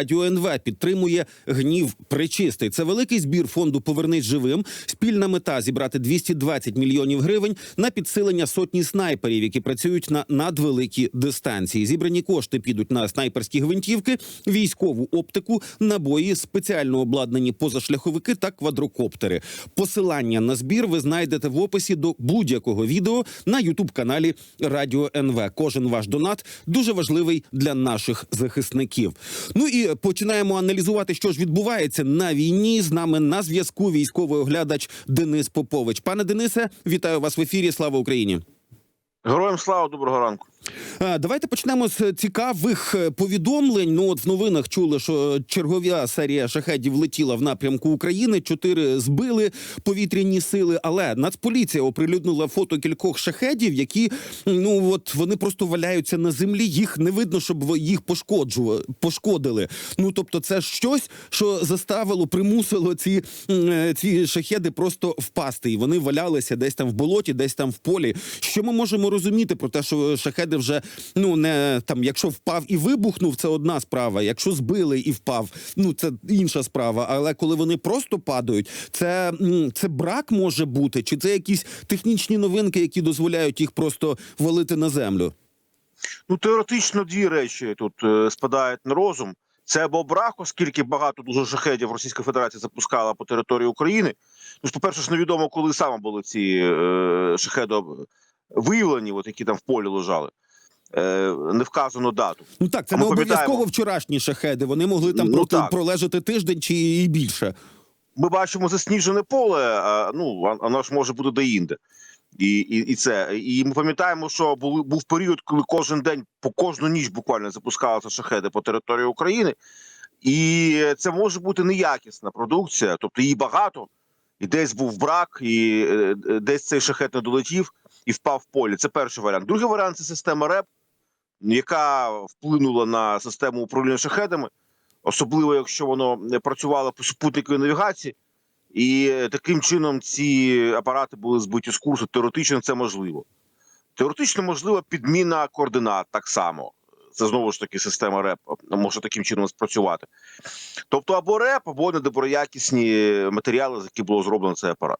Радіо НВ підтримує гнів причистий. Це великий збір фонду Повернись живим. Спільна мета зібрати 220 мільйонів гривень на підсилення сотні снайперів, які працюють на надвеликі дистанції. Зібрані кошти підуть на снайперські гвинтівки, військову оптику, набої, спеціально обладнані позашляховики та квадрокоптери. Посилання на збір ви знайдете в описі до будь-якого відео на Ютуб каналі Радіо НВ. Кожен ваш донат дуже важливий для наших захисників. Ну і починаємо аналізувати, що ж відбувається на війні. З нами на зв'язку військовий оглядач Денис Попович. Пане Денисе, вітаю вас в ефірі. Слава Україні. Героям слава, доброго ранку. Давайте почнемо з цікавих е, повідомлень. Ну от в новинах чули, що чергова серія шахедів летіла в напрямку України. Чотири збили повітряні сили. Але Нацполіція оприлюднила фото кількох шахедів, які ну от вони просто валяються на землі. Їх не видно, щоб їх пошкоджували, пошкодили. Ну тобто, це щось, що заставило, примусило ці, е, ці шахеди просто впасти. І вони валялися десь там в болоті, десь там в полі. Що ми можемо розуміти про те, що шахеди вже ну не там, якщо впав і вибухнув, це одна справа. Якщо збили і впав, ну це інша справа. Але коли вони просто падають, це, це брак може бути, чи це якісь технічні новинки, які дозволяють їх просто валити на землю? Ну теоретично дві речі тут е, спадають на розум. Це або брак, оскільки багато дуже шахедів Російська Федерація запускала по території України. Ну, ж, по-перше, ж невідомо, коли саме були ці е, шахеди виявлені, от які там в полі лежали. Е, не вказано дату. Ну так, це А не обов'язково вчорашні шахеди. Вони могли там Ну, так. пролежати тиждень чи і більше. Ми бачимо засніжене поле, а, ну а- воно ж може бути деінде. І, і, і це. І ми пам'ятаємо, що був, був період, коли кожен день по кожну ніч буквально запускалися шахеди по території України. І це може бути неякісна продукція, тобто її багато, і десь був брак, і е, десь цей шахет не долетів і впав в полі. Це перший варіант. Другий варіант це система РЕП, яка вплинула на систему управління шахедами, особливо якщо воно не працювало по супутниковій навігації. І таким чином ці апарати були збиті з курсу. Теоретично це можливо. Теоретично можлива підміна координат так само. Це знову ж таки система РЕП може таким чином спрацювати. Тобто або РЕП, або недоброякісні матеріали, з яких було зроблено цей апарат.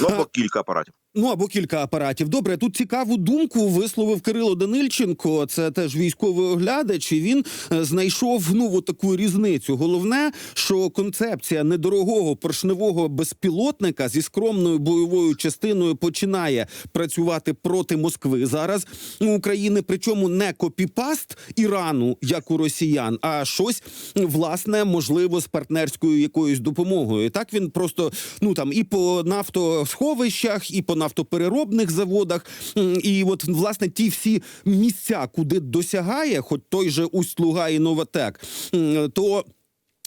Ну або кілька апаратів. Ну або кілька апаратів. Добре, тут цікаву думку висловив Кирило Данильченко. Це теж військовий оглядач. І він е, знайшов ну таку різницю. Головне, що концепція недорогого поршневого безпілотника зі скромною бойовою частиною починає працювати проти Москви зараз у України. Причому не копіпаст Ірану, як у росіян, а щось власне можливо з партнерською якоюсь допомогою. Так він просто ну там і по нафтосховищах, і по нафтопереробних заводах. І от власне ті всі місця, куди досягає, хоч той же Усть-Луга і Новотек, то.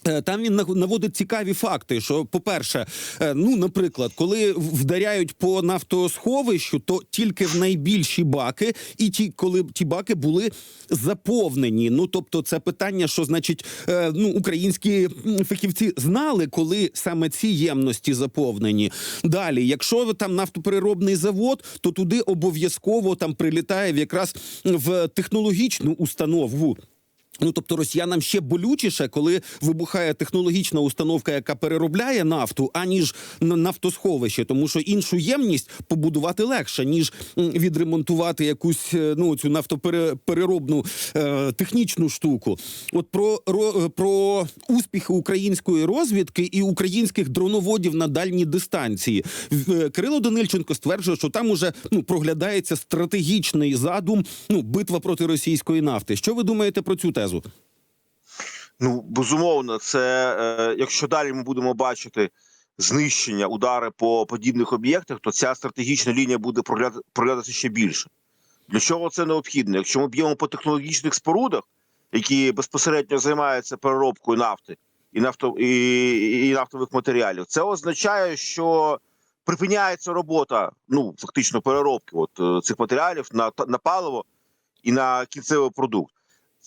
Е, Там він нав- наводить цікаві факти. Що, по-перше, е, ну, наприклад, коли вдаряють по нафтосховищу, то тільки в найбільші баки, і ті, коли ті баки були заповнені. Ну тобто, це питання, що значить, е, ну українські фахівці знали, коли саме ці ємності заповнені. Далі, якщо там нафтопереробний завод, то туди обов'язково там прилітає якраз в технологічну установу. Ну, тобто росіянам ще болючіше, коли вибухає технологічна установка, яка переробляє нафту, аніж на- нафтосховище, тому що іншу ємність побудувати легше, ніж відремонтувати якусь е, ну цю нафтопереробну е, технічну штуку. От про ро- е, про успіхи української розвідки і українських дроноводів на дальній дистанції. Е, Кирило Данильченко стверджує, що там уже ну проглядається стратегічний задум. Ну, битва проти російської нафти. Що ви думаєте про цю тезу? Ну, безумовно, це е, якщо далі ми будемо бачити знищення, удари по подібних об'єктах, то ця стратегічна лінія буде прогляд- проглядатися ще більше. Для чого це необхідно? Якщо ми б'ємо по технологічних спорудах, які безпосередньо займаються переробкою нафти і нафто і, і нафтових матеріалів, це означає, що припиняється робота, ну фактично переробки от е, цих матеріалів на, на паливо і на кінцевий продукт.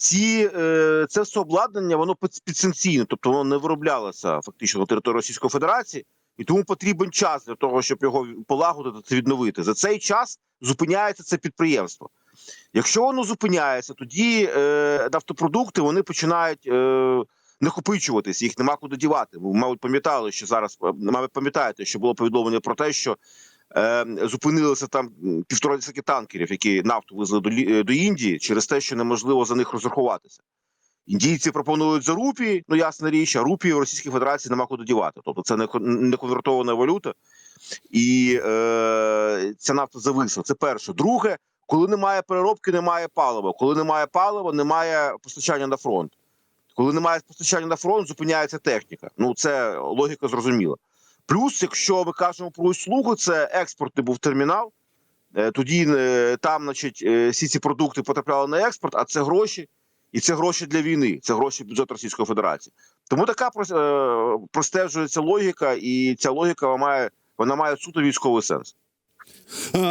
Ці е, це все обладнання, воно під- підсанкційне, тобто воно не вироблялося фактично на території Російської Федерації, і тому потрібен час для того, щоб його полагодити та відновити. За цей час зупиняється це підприємство. Якщо воно зупиняється, тоді е, нафтопродукти вони починають е, накопичуватись, їх нема куди дівати. Ви, мабуть, пам'ятали, що зараз е, мабуть, пам'ятаєте, що було повідомлення про те, що зупинилися там півтора десятки танкерів, які нафту везли до, е, до Індії, через те, що неможливо за них розрахуватися. Індійці пропонують за рупії, ну ясна річ, а рупії в Російській Федерації нема куди дівати. Тобто це не конвертована валюта, і е, ця нафта зависла. Це перше. Друге, коли немає переробки, немає палива. Коли немає палива, немає постачання на фронт. Коли немає постачання на фронт, зупиняється техніка. Ну це логіка зрозуміла. Плюс, якщо ми кажемо про услугу, це експортний був термінал. Е, Тоді е, там, значить, е, всі ці продукти потрапляли на експорт, а це гроші, і це гроші для війни, це гроші бюджету Російської Федерації. Тому така прос- простежується логіка, і ця логіка має вона має суто військовий сенс.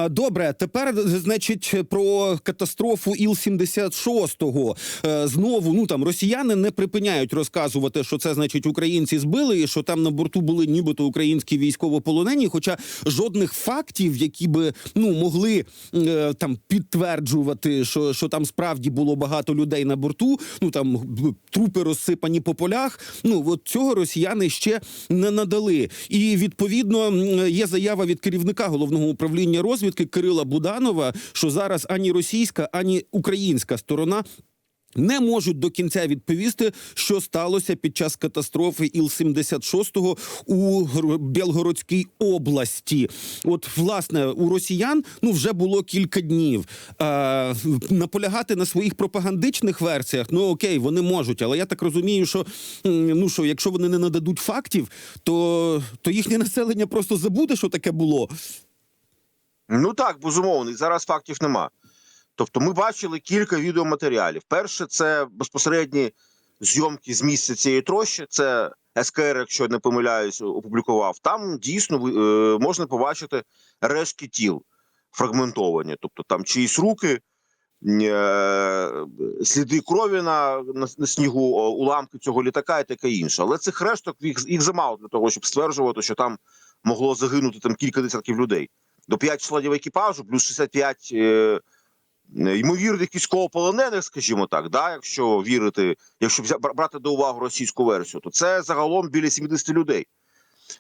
Добре, тепер значить про катастрофу Іл-76. Е, Знову ну там росіяни не припиняють розказувати, що це значить українці збили, і що там на борту були нібито українські військовополонені. Хоча жодних фактів, які би ну могли е, там підтверджувати, що, що там справді було багато людей на борту. Ну там трупи розсипані по полях. Ну от цього росіяни ще не надали. І відповідно є заява від керівника головного управління розвідки Кирила Буданова, що зараз ані російська, ані українська сторона. Не можуть до кінця відповісти, що сталося під час катастрофи Іл-76 у Білгородській області. От, власне, у росіян ну вже було кілька днів. Е, наполягати на своїх пропагандичних версіях, ну окей, вони можуть, але я так розумію, що ну що, якщо вони не нададуть фактів, то, то їхнє населення просто забуде, що таке було. Ну так, безумовно, і зараз фактів нема. Тобто, ми бачили кілька відеоматеріалів. Перше, це безпосередні зйомки з місця цієї трощі. Це СКР, якщо я не помиляюсь, опублікував. Там дійсно е, можна побачити рештки тіл фрагментовані, тобто там чиїсь руки, е, сліди крові на, на, снігу, уламки цього літака і таке інше. Але цих решток їх, їх замало для того, щоб стверджувати, що там могло загинути там кілька десятків людей. До 5 членів екіпажу, плюс 65 е, ймовірних військовополонених, скажімо так, да, якщо вірити, якщо брати до уваги російську версію, то це загалом біля 70 людей.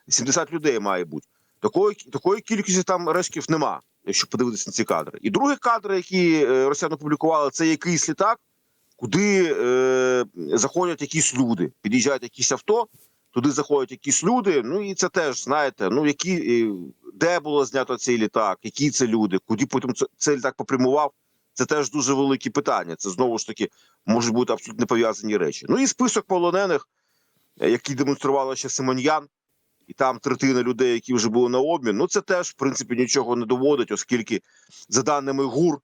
70 людей має бути. Такої, такої кількості там рештків нема, якщо подивитися на ці кадри. І другі кадри, які е, росіяни опублікували, це якийсь літак, куди е, заходять якісь люди, під'їжджають якісь авто, туди заходять якісь люди. Ну і це теж знаєте, ну які де було знято цей літак, які це люди, куди потім це- цей літак попрямував. Це теж дуже великі питання. Це знову ж таки можуть бути абсолютно пов'язані речі. Ну і список полонених, е, який демонструвала ще Симоньян, і там третина людей, які вже були на обмін. Ну це теж в принципі нічого не доводить, оскільки, за даними ГУР,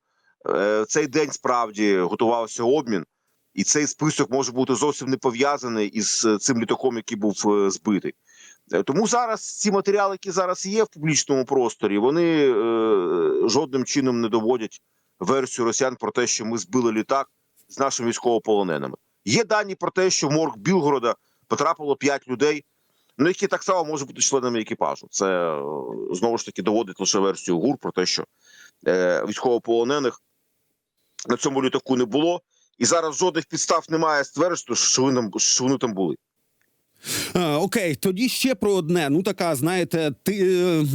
е, цей день справді готувався обмін, і цей список може бути зовсім не пов'язаний із е, цим літаком, який був е, збитий. Е, Тому зараз ці матеріали, які зараз є в публічному просторі, вони е, жодним чином не доводять версію росіян про те, що ми збили літак з нашими військовополоненими. Є дані про те, що в морг Білгорода потрапило 5 людей, ну які так само можуть бути членами екіпажу. Це знову ж таки доводить лише версію ГУР про те, що е, військовополонених на цьому літаку не було, і зараз жодних підстав немає стверджувати, що вони, там- що вони там були. Окей, тоді ще про одне. Ну така, знаєте, ти,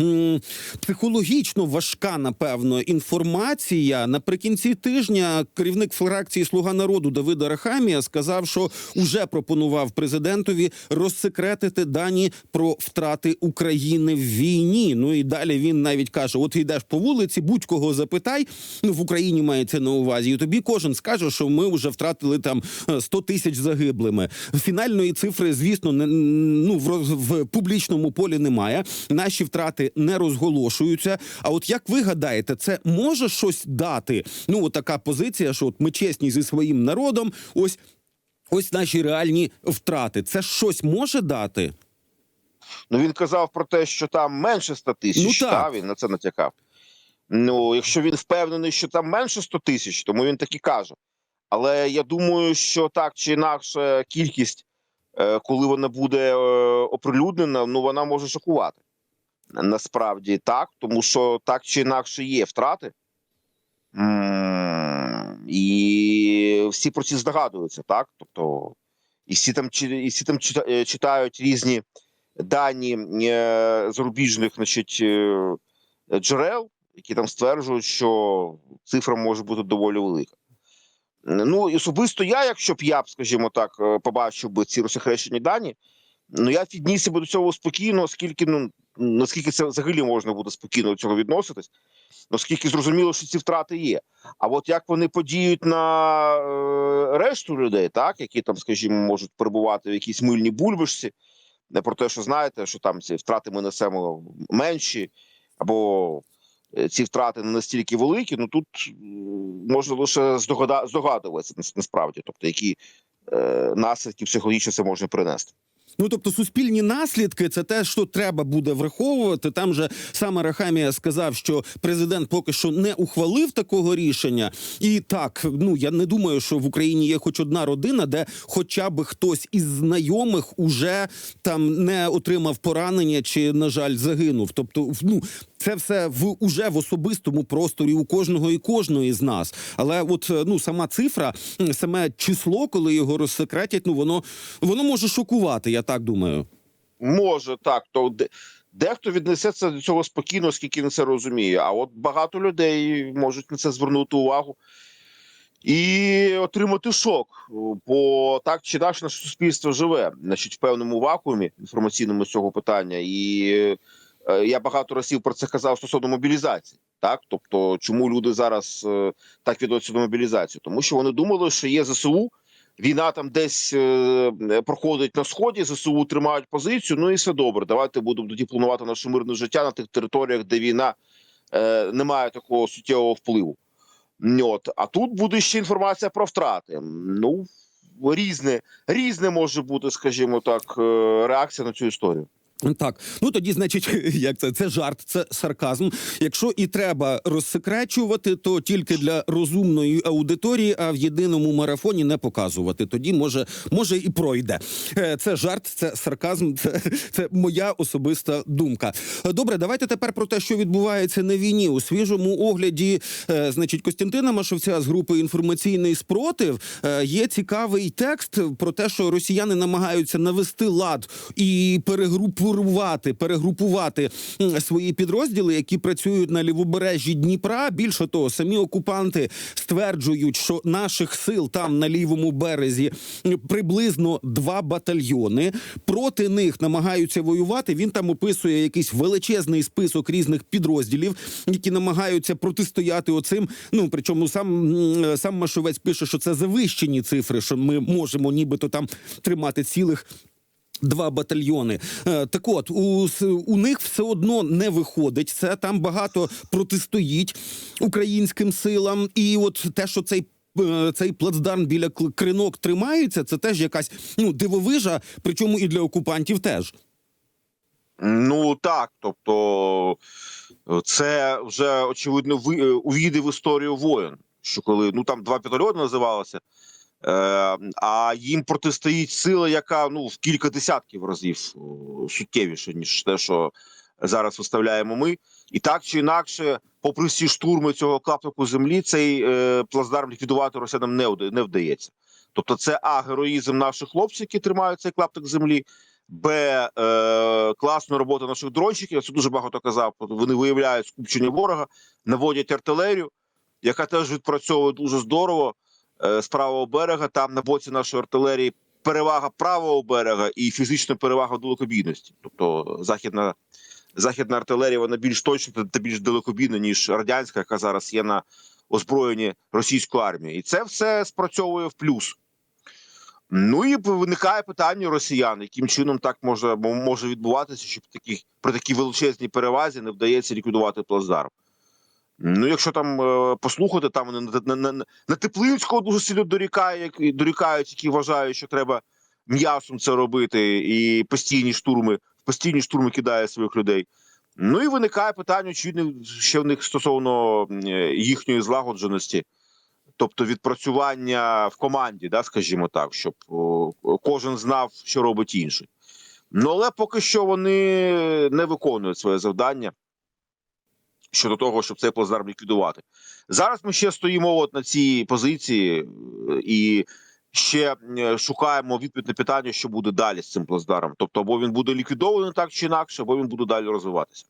е, психологічно важка, напевно, інформація. Наприкінці тижня керівник фракції Слуга народу Давида Рахамія сказав, що уже пропонував президентові розсекретити дані про втрати України в війні. Ну і далі він навіть каже: от йдеш по вулиці, будь-кого запитай. Ну в Україні мається на увазі. І тобі кожен скаже, що ми вже втратили там е, 100 тисяч загиблими. Фінальної цифри, звісно, не ну в, роз- в публічному полі немає. Наші втрати не розголошуються. А от як ви гадаєте, це може щось дати? Ну, от така позиція, що от ми чесні зі своїм народом. Ось ось наші реальні втрати. Це щось може дати? Ну він казав про те, що там менше 100 тисяч. Ну, так. та, він на це натякав. Ну, якщо він впевнений, що там менше 100 тисяч, тому він так і каже. Але я думаю, що так чи інакше кількість, коли вона буде е, оприлюднена, ну вона може шокувати. Насправді так, тому що так чи інакше є втрати. І всі про ці здогадуються, так? Тобто, і всі там і всі там е, читають різні дані е, зарубіжних, значить, е, джерел, які там стверджують, що цифра може бути доволі велика. Ну особисто я, якщо б я скажімо так, е, побачив би ці розсекречені дані, ну я віднісся би до цього спокійно, оскільки ну наскільки це взагалі можна буде спокійно до цього відноситись, оскільки зрозуміло, що ці втрати є. А от як вони подіють на е, решту людей, так які там, скажімо, можуть перебувати в якійсь мильній бульбашці, не про те, що знаєте, що там ці втрати ми несемо менші, або ці втрати не настільки великі, ну тут е, можна лише здогадуватися насправді, тобто які е, наслідки психологічно це може принести. Ну тобто суспільні наслідки це те, що треба буде враховувати. Там же саме Рахамія сказав, що президент поки що не ухвалив такого рішення. І так, ну я не думаю, що в Україні є хоч одна родина, де хоча б хтось із знайомих уже там не отримав поранення чи, на жаль, загинув. Тобто, ну це все в уже в особистому просторі у кожного і кожної з нас. Але от е, ну сама цифра, саме число, коли його розсекретять, ну воно воно може шокувати. Я так думаю. Може так, то де, дехто віднесеться до цього спокійно, оскільки не це розуміє. А от багато людей можуть на це звернути увагу і отримати шок. Бо так чи наше суспільство живе, значить, в певному вакуумі інформаційному з цього питання. І е, я багато разів про це казав стосовно мобілізації. Так, тобто, чому люди зараз е, так відносяться до мобілізації? Тому що вони думали, що є ЗСУ, війна там десь е, проходить на сході, ЗСУ тримають позицію. Ну і все добре. Давайте будемо тоді планувати наше мирне життя на тих територіях, де війна е, не має такого суттєвого впливу. От. А тут буде ще інформація про втрати. Ну різне, різне може бути, скажімо так, е, реакція на цю історію. Так, ну тоді, значить, як це? Це жарт, це сарказм. Якщо і треба розсекречувати, то тільки для розумної аудиторії, а в єдиному марафоні не показувати. Тоді може, може і пройде. Е, Це жарт, це сарказм, це, це моя особиста думка. Добре, давайте тепер про те, що відбувається на війні у свіжому огляді. е, Значить, Костянтина Машовця з групи інформаційний спротив е, є цікавий текст про те, що росіяни намагаються навести лад і перегрупувати, перегрупувати свої підрозділи, які працюють на лівобережжі Дніпра. Більше того, самі окупанти стверджують, що наших сил там на лівому березі приблизно два батальйони. Проти них намагаються воювати. Він там описує якийсь величезний список різних підрозділів, які намагаються протистояти оцим. Ну причому сам сам Машовець пише, що це завищені цифри, що ми можемо нібито там тримати цілих. Два батальйони. Е, Так от, у, у них все одно не виходить. Це там багато протистоїть українським силам. І от те, що цей. е, Цей плацдарм біля кринок тримається, це теж якась ну дивовижа, причому і для окупантів теж. Ну так, тобто це вже очевидно ви- е, увійде в історію воєн. Що коли ну там два батальйони називалося, а їм протистоїть сила, яка ну в кілька десятків разів суттєвіше, ніж те, що зараз виставляємо ми. І так чи інакше, попри всі штурми цього клаптику землі, цей е, плацдарм ліквідувати росіянам не, не вдається. Тобто, це а героїзм наших хлопців, які тримають цей клаптик землі. Б е, класна робота наших дрончиків. Я це дуже багато казав. Вони виявляють скупчення ворога, наводять артилерію, яка теж відпрацьовує дуже здорово е, з правого берега. Там на боці нашої артилерії перевага правого берега і фізична перевага далекобійності. Тобто західна, західна артилерія вона більш точна та більш далекобійна, ніж радянська, яка зараз є на озброєнні російської армії. І це все спрацьовує в плюс. Ну і виникає питання росіян, яким чином так може може відбуватися, щоб таких при такій величезній перевазі не вдається ліквідувати плацдарм. Ну, якщо там е, послухати, там вони на, на, на, на Теплинського дуже сильно дорікає, як- дорікають, які вважають, що треба м'ясом це робити, і постійні штурми, постійні штурми кидає своїх людей. Ну і виникає питання, очевидно, ще в них стосовно е, їхньої злагодженості тобто відпрацювання в команді, да, скажімо так, щоб о, кожен знав, що робить інший. Ну але поки що вони не виконують своє завдання щодо того, щоб цей плацдарм ліквідувати. Зараз ми ще стоїмо от на цій позиції, е, і ще е, шукаємо відповідь на питання, що буде далі з цим плацдаром. Тобто, або він буде ліквідований так чи інакше, або він буде далі розвиватися.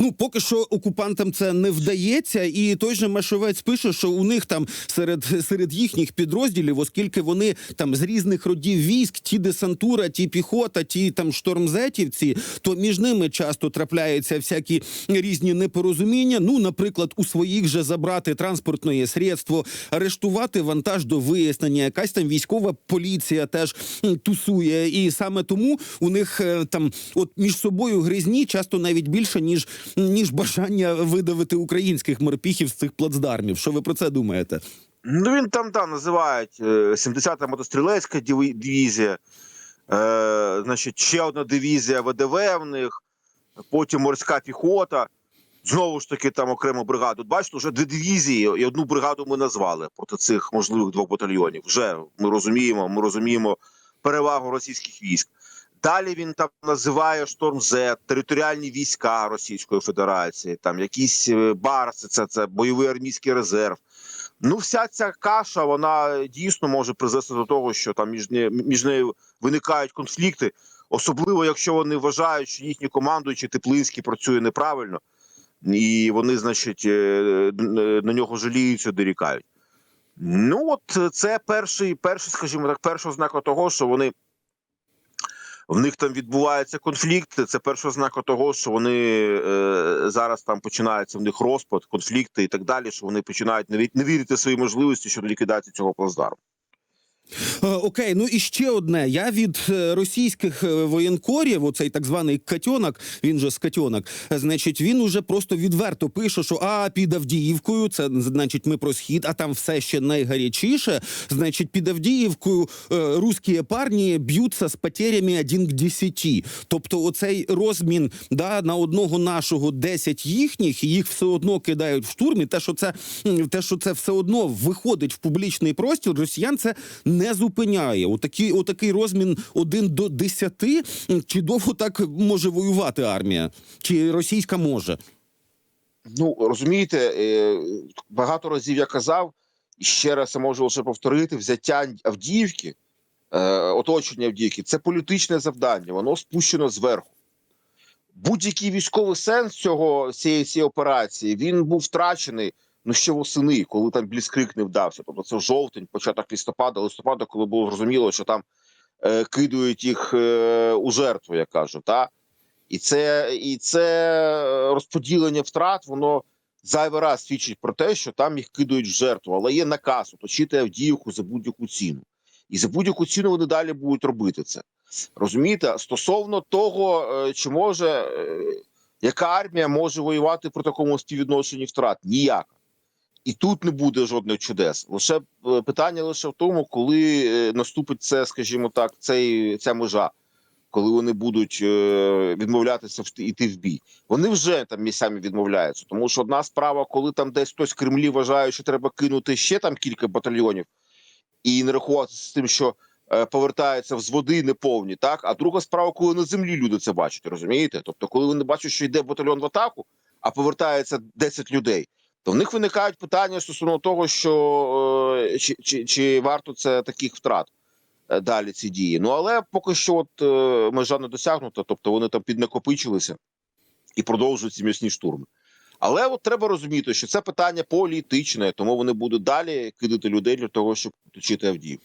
Ну, поки що окупантам це не вдається, і той же Машовець пише, що у них там серед, серед їхніх підрозділів, оскільки вони там з різних родів військ, ті десантура, ті піхота, ті там штормзетівці, то між ними часто трапляються всякі різні непорозуміння. Ну, наприклад, у своїх же забрати транспортне средство, арештувати вантаж до вияснення. Якась там військова поліція теж тусує, і саме тому у них е, там от між собою гризні часто навіть більше ніж ніж ніж бажання видавити українських морпіхів з цих плацдармів. Що ви про це думаєте? Ну він там да, називають е, 70-та мотострілецька дивізія, е, значить, ще одна дивізія ВДВ в них, потім морська піхота. Знову ж таки, там окрему бригаду. Бачите, вже дві дивізії і одну бригаду ми назвали проти цих можливих двох батальйонів. Вже ми розуміємо, ми розуміємо перевагу російських військ. Далі він там називає Шторм З, територіальні війська Російської Федерації, там якісь е, барси, це, це бойовий армійський резерв. Ну, вся ця каша вона дійсно може призвести до того, що там між, між нею виникають конфлікти, особливо якщо вони вважають, що їхні командуючі Теплинський працює неправильно, і вони, значить, е, на нього жаліються, дорікають. Ну, от е, це перший, перший, скажімо так, перша ознака того, що вони. В них там відбуваються конфлікти. Це перша ознака того, що вони е, зараз там починається в них розпад, конфлікти і так далі. Що вони починають не вірити в свої можливості щодо ліквідації цього плацдарму. Е, Окей, ну і ще одне. Я від е, російських е, воєнкорів, оцей так званий Катьонок, він же скатьонок, е, значить, він уже просто відверто пише, що а під Авдіївкою, це значить ми про схід, а там все ще найгарячіше. Значить, під Авдіївкою е, русські парні б'ються з потерями 1 к 10. Тобто, оцей розмін да, на одного нашого 10 їхніх, і їх все одно кидають в штурмі. Те, що це те, що це все одно виходить в публічний простір, росіян це не зупиняє. Отакий, отакий розмін 1 до 10, м, чи довго так може воювати армія? Чи російська може? Ну розумієте, е, багато разів я казав, і ще раз я можу лише повторити: взяття Авдіївки, е, оточення Авдіївки це політичне завдання, воно спущено зверху. Будь-який військовий сенс цього цієї, цієї операції він був втрачений ну ще восени, коли там бліскрик не вдався. Тобто це жовтень, початок листопада, листопада, коли було зрозуміло, що там е, кидають їх е, у жертву, я кажу. Та? І це, і це е, розподілення втрат, воно зайвий раз свідчить про те, що там їх кидають в жертву, але є наказ оточити Авдіївку за будь-яку ціну. І за будь-яку ціну вони далі будуть робити це. Розумієте, стосовно того, е, чи може е, яка армія може воювати при такому співвідношенні втрат? Ніяка. І тут не буде жодних чудес. Лише е, питання лише в тому, коли е, наступить це, скажімо так, цей ця межа, коли вони будуть е, відмовлятися йти в бій. Вони вже там місцями відмовляються. Тому що одна справа, коли там десь хтось в Кремлі вважає, що треба кинути ще там кілька батальйонів і не рахуватися з тим, що повертаються взводи неповні, так а друга справа, коли на землі люди це бачать, розумієте? Тобто, коли вони бачать, що йде батальйон в атаку, а повертається 10 людей, то в них виникають питання стосовно того, що е, чи, чи, чи варто це таких втрат е, далі ці дії. Ну але поки що, от е, межа не досягнута, тобто вони там піднакопичилися і продовжують ці м'ясні штурми. Але от треба розуміти, що це питання політичне, тому вони будуть далі кидати людей для того, щоб оточити Авдіївку.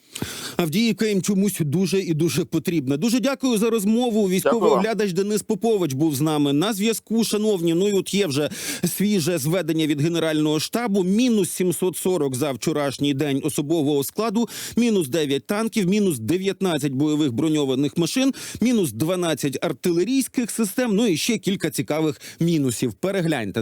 Авдіївка їм чомусь дуже і дуже потрібна. Дуже дякую за розмову. Військовий Дякую оглядач Денис Попович був з нами на зв'язку. Шановні, ну і от є вже свіже зведення від генерального штабу. Мінус 740 за вчорашній день особового складу, мінус 9 танків, мінус 19 бойових броньованих машин, мінус 12 артилерійських систем. Ну і ще кілька цікавих мінусів. Перегляньте